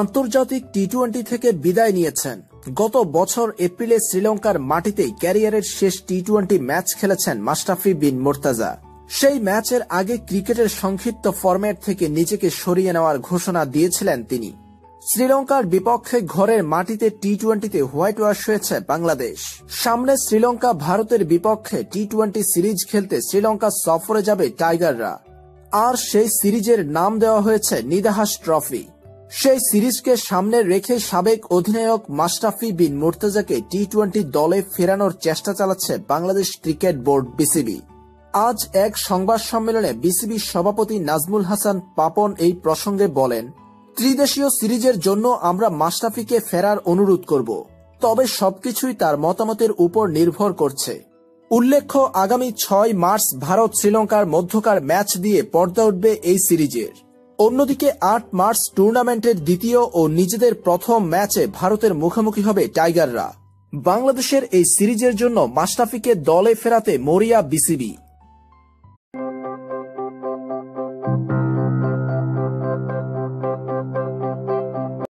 আন্তর্জাতিক T twenty থেকে বিদায় নিয়েছেন। গত বছর এপ্রিলে শ্রীলঙ্কার মাটিতেই ক্যারিয়ারের শেষ টি টোয়েন্টি ম্যাচ খেলেছেন মাস্টাফি বিন মোর্তাজা। সেই ম্যাচের আগে ক্রিকেটের সংক্ষিপ্ত ফরম্যাট থেকে নিজেকে সরিয়ে নেওয়ার ঘোষণা দিয়েছিলেন তিনি। শ্রীলঙ্কার বিপক্ষে ঘরের মাটিতে টি টোয়েন্টিতে হোয়াইট ওয়াশ হয়েছে বাংলাদেশ। সামনে শ্রীলঙ্কা ভারতের বিপক্ষে টি টোয়েন্টি সিরিজ খেলতে শ্রীলঙ্কা সফরে যাবে টাইগাররা। আর সেই সিরিজের নাম দেওয়া হয়েছে নিদাহাস ট্রফি। সেই সিরিজকে সামনে রেখে সাবেক অধিনায়ক মাস্টাফি বিন মুর্তজাকে টি টোয়েন্টি দলে ফেরানোর চেষ্টা চালাচ্ছে বাংলাদেশ ক্রিকেট বোর্ড বিসিবি। আজ এক সংবাদ সম্মেলনে বিসিবি সভাপতি নাজমুল হাসান পাপন এই প্রসঙ্গে বলেন, ত্রিদেশীয় সিরিজের জন্য আমরা মাস্টাফিকে ফেরার অনুরোধ করব, তবে সবকিছুই তার মতামতের উপর নির্ভর করছে। উল্লেখ্য, আগামী ছয় মার্চ ভারত শ্রীলঙ্কার মধ্যকার ম্যাচ দিয়ে পর্দা উঠবে এই সিরিজের। অন্যদিকে আট মার্চ টুর্নামেন্টের দ্বিতীয় ও নিজেদের প্রথম ম্যাচে ভারতের মুখোমুখি হবে টাইগাররা। বাংলাদেশের এই সিরিজের জন্য মাস্টাফিকে দলে ফেরাতে মরিয়া বিসিবি।